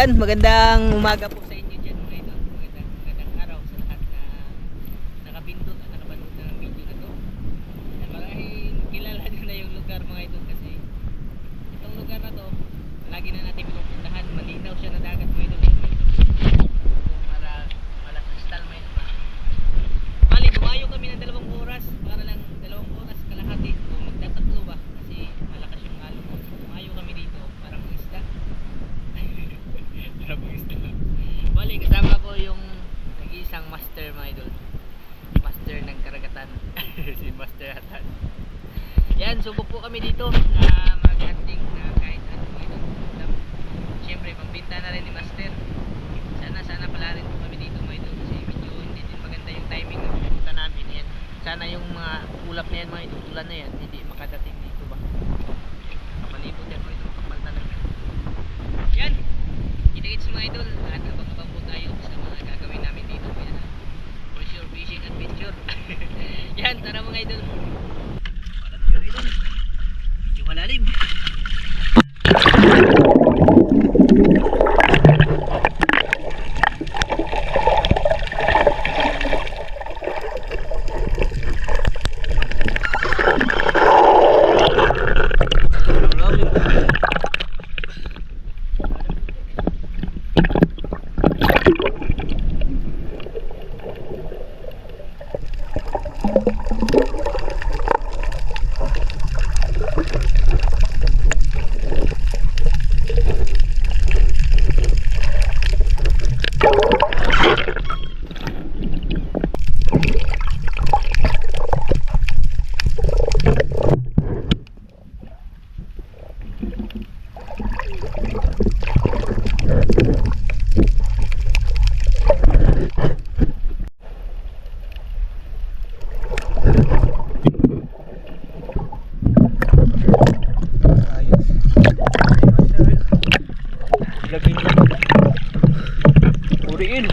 Yan, magandang umaga po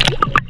you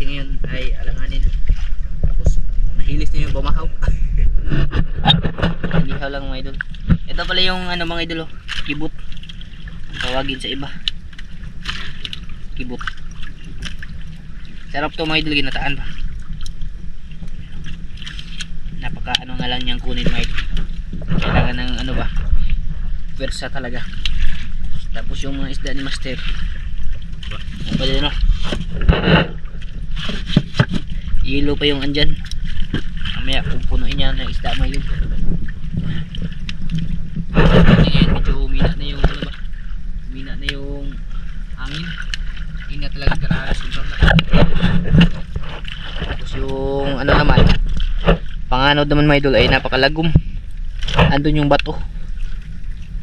Kasi ngayon ay alanganin. Tapos nahilis na yung bumahaw. Inihaw lang mga idol. Ito pala yung ano mga idol oh, kibot. Tawagin sa iba. Kibot. Sarap to mga idol ginataan pa. Napaka ano nga lang niyang kunin mga idol kailangan ng ano ba pwersa talaga tapos yung mga isda ni master din no yelo pa yung andyan. Mamaya pupunuin niya ng isda mo yun. Ngayon medyo humina na yung ano ba? Humina na yung hangin. Hindi na talaga karahalas yung na tapos yung ano naman panganod naman mga idol ay napakalagom. Andun yung bato.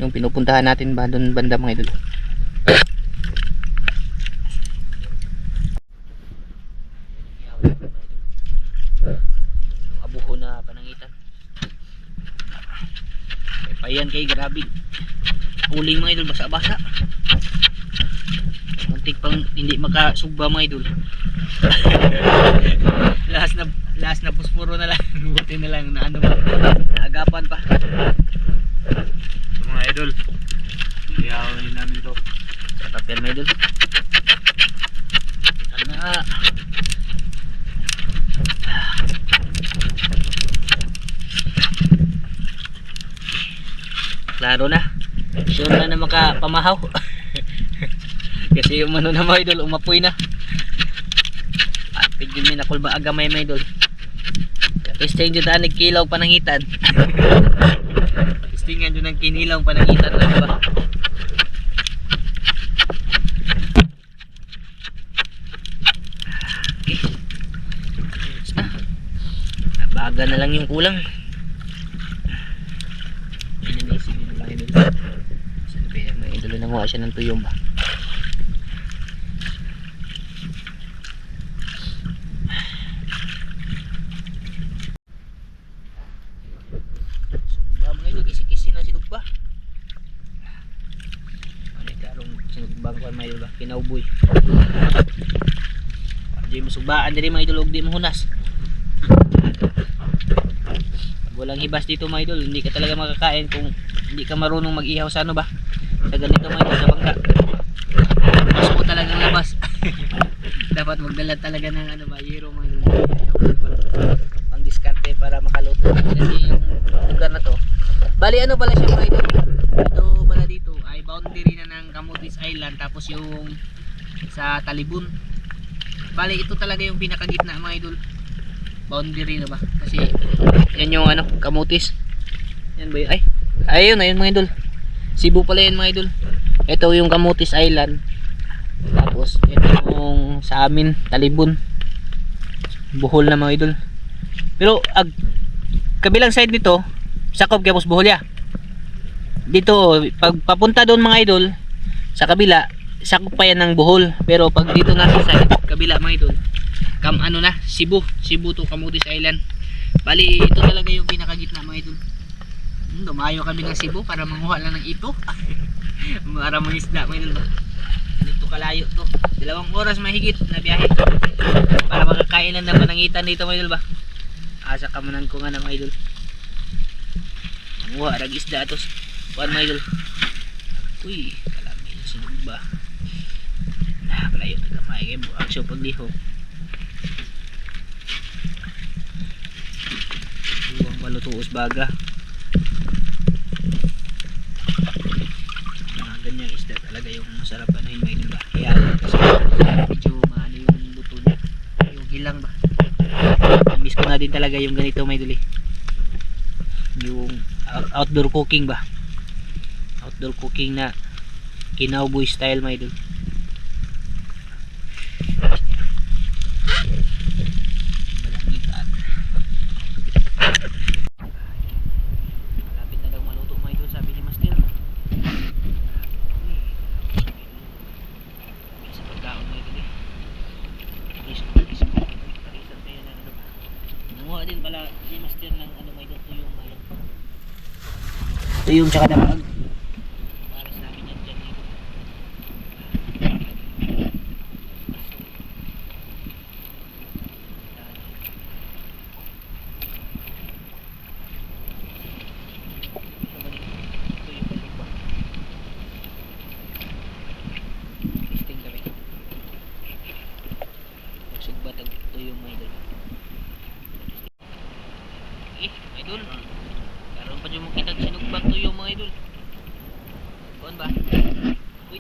Yung pinupuntahan natin ba? Doon banda mga idol abuho na panangitan payan kay grabe. Uling mga idol basa basa muntik pang hindi makasugba mga idol. Last na last na puspuro na lang. Buti na lang na ano ba naagapan pa So, mga idol, iyawin namin to. Katapyan mga idol sana klaro na sure na na makapamahaw kasi yung ano na mga idol umapoy na at pigil mi nakul ba agamay mga idol testing dyan tanig kilaw panangitan testingan dyan ng kinilaw panangitan lang ba Okay. Ayos na. Nabaga na lang yung kulang. Yan na isip yung mga idol. Sabi yung mga idol nanguha siya ng tuyong ba. Kinauboy. Di masugbaan diri mga idol og di mahunas. Pag walang hibas dito mga idol, hindi ka talaga makakain kung hindi ka marunong mag-ihaw sa ano ba? Sa ganito mga idol sa bangka. Mas mo talagang labas. Dapat magdala talaga ng ano ba, yero mga idol. Pang diskarte para makaluto. Kasi yung lugar na to. Bali ano pala siya mga idol? Ito pala dito ay boundary na ng Camotes Island tapos yung sa Talibun Bali, ito talaga yung pinakagitna mga idol. Boundary na ba? Kasi yan yung ano, kamutis. Yan ba yun? Ay, ayun, ayun mga idol. Cebu pala yan mga idol. Ito yung Kamutis Island. Tapos, ito yung sa amin, Talibun. Buhol na mga idol. Pero, ag, kabilang side nito, sakop kaya Bohol ya. Dito, pag papunta doon mga idol, sa kabila, sakop pa yan ng Bohol. Pero pag dito na sa side, kabila mga idol, kam ano na, Cebu. Cebu to Camotes Island. Bali, ito talaga yung pinakagitna mga idol. Dumayo kami ng Cebu para manguha lang ng ito. para mga isda mga idol. Dito kalayo to. Dalawang oras mahigit na biyahe. Para makakain lang ng panangitan dito idol ba. Asa kamanan ko nga na mga idol. Manguha, rag isda to. Kuan mga idol. Uy, kalami na sinog ba. Ah, palayo taga maigay mo. Aksyo paglihok. Buwang palutuos baga. Mga ganyang isda talaga yung masarap ano yung may ba. Kaya kasi medyo maano yung luto niya. Yung hilang ba. miss ko na din talaga yung ganito may duli. Yung out- outdoor cooking ba? Outdoor cooking na kinawboy style may duli. Balangitan. Malapit na daw maluto may duli sabi ni Master. Uy. Sa pagkaon may duli. Paris, Paris, Paris ang tayo na ano ba? Kumuha din pala si Master ng ano may dito yung may ito yung tsaka damag. Paris namin yan dyan dito. Ito yung balik ba? Testing kami. Nagsugbat ang ito yung may idol. Eh, mga idol. Karoon pa dyan mo kitang sinugbang to yung mga idol. Kuan ba?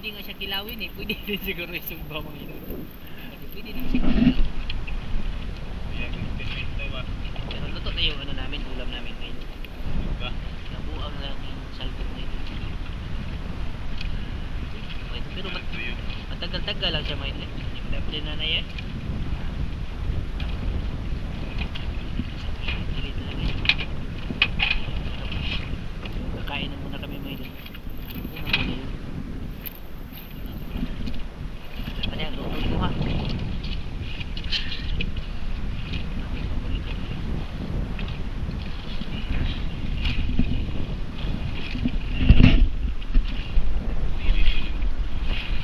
Pwede nga siya kilawin eh. Pwede din siguro isugba mga idol. Pwede din siya kilawin. Pero luto na yung ano namin, ulam namin ngayon. Nabuang lang yung salbog na ito. Pero mat matagal-tagal lang siya eh. Hindi mo dapat din nanay eh. Dili talaga yun. Kakain na muna kami main eh. Una muna yun. Ano yan, luto mo ha. Aming paborito.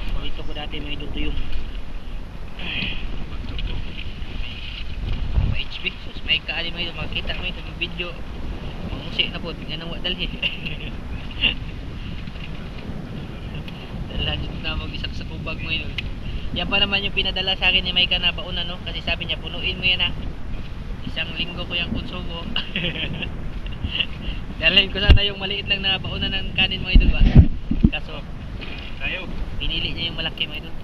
Paborito ko dati may luto yung pa HB sus may kaali may makita video mamusi na po tingnan na wa dalhin. Dala dito na mag isak sa kubag mo yun. Yan pa naman yung pinadala sa akin ni Maika na baon no kasi sabi niya punuin mo yan ha? Isang linggo ko yung konsumo. Dalhin ko sana yung maliit lang na baonan ng kanin mo idol ba? Kaso Tayo. pinili niya yung malaki mo idol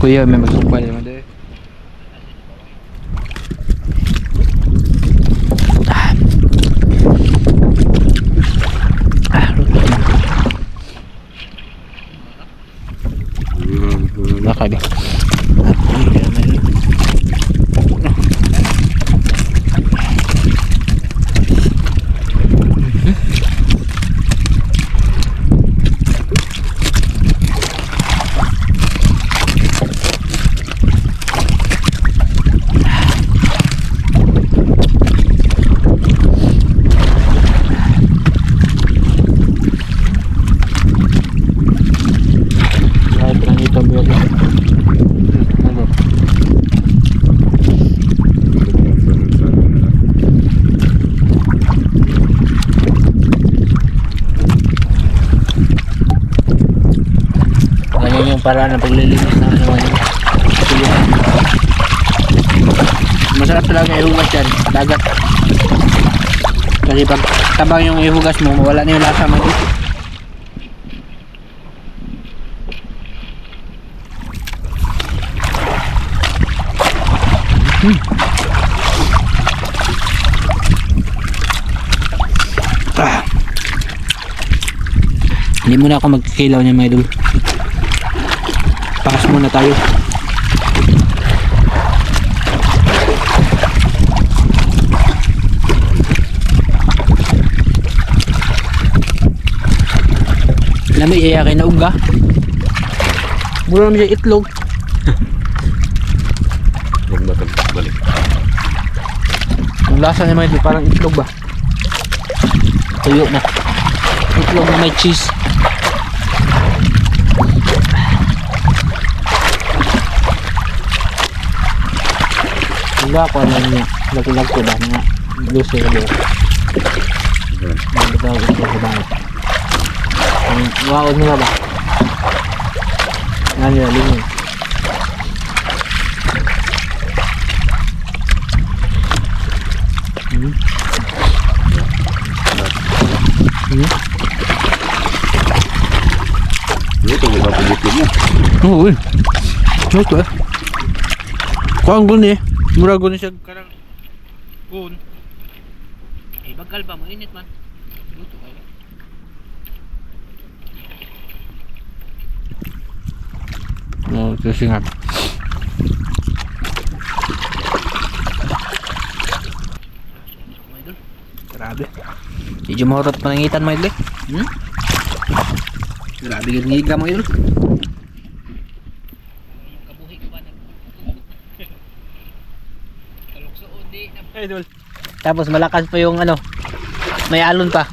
Kuya, may magsukbal naman doon. Ah, luto na. Baka di. Kahit lang ito biyo ko. Ano? Yung paraan ng paglilinis ng ano ngayon. Tuluhan. Masarap talaga ihugas yan. Dagat. Kasi pag tabang yung ihugas mo, wala na yung lasa mo dito. Ah. Hindi muna ako magkikilaw niya mga idol. Muna tayo. Lami iya kay nauga. Mura naman siya itlog. Huwag ba balik? Yung lasa niya mga idol, parang itlog ba? Tuyo na. Itlog na may cheese. Wala ko ano niya. Lagulag ko ba nga. Lucy ka ba? Ito sa bangit. Ang waon nila ba? Nga nila lingon. Hmm. Hmm. Ito, huwag ba pulitin mo? Mura gun siya karang gun. Eh, bagal ba mo? Init man. Luto kayo. Oo, ito singat. Mga idol. Grabe. Medyo mahurot panangitan mga idol eh. Hmm? Grabe yung ngiga mga idol. Yung kabuhi ko ba nag... Kaluksoon di. Idol. Tapos malakas pa yung ano, may alon pa.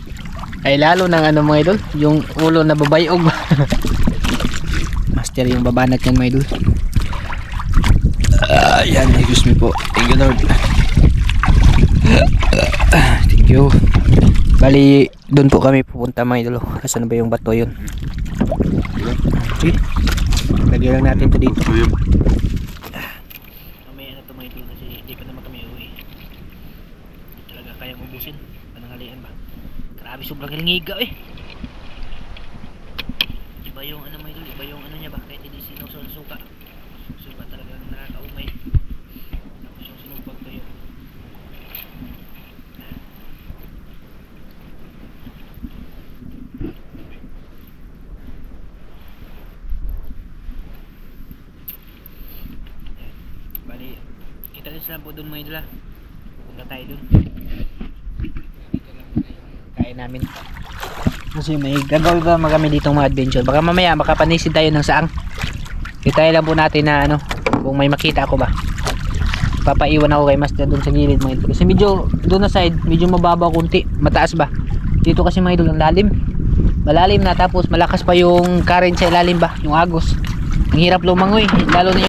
Ay lalo ng ano mga idol, yung ulo na babayog. Master yung babanat yan mga idol. Ayan, excuse me po. Thank you Lord. Thank you. Bali, doon po kami pupunta mga idol. Asan na ba yung bato yun? Sige. Lagyan lang natin to dito. Ito yung Mamaya na ito mga idol kasi di pa naman kami uwi. Hindi talaga kayang ubusin. Panangalian ba? Sobrang hilingiga eh. Iba yung ano idol, iba yung ano niya ba? Kahit hindi sinusol suka. Suka talaga nakakaumay. Tapos yung sinupag ko. Bali, kita rin sila po doon mga idol ah. Punta tayo doon. Dito lang muna yung kain namin. Kasi may gagawin ba kami dito mga adventure. Baka mamaya makapanisid tayo ng saang. Kita lang po natin na ano, kung may makita ako ba. Papaiwan ako kay Master doon sa gilid mga idol. Kasi medyo doon na side, medyo mababa kunti. Mataas ba? Dito kasi mga idol ang lalim. Malalim na tapos malakas pa yung current sa ilalim ba, yung agos. Ang hirap lumangoy, lalo na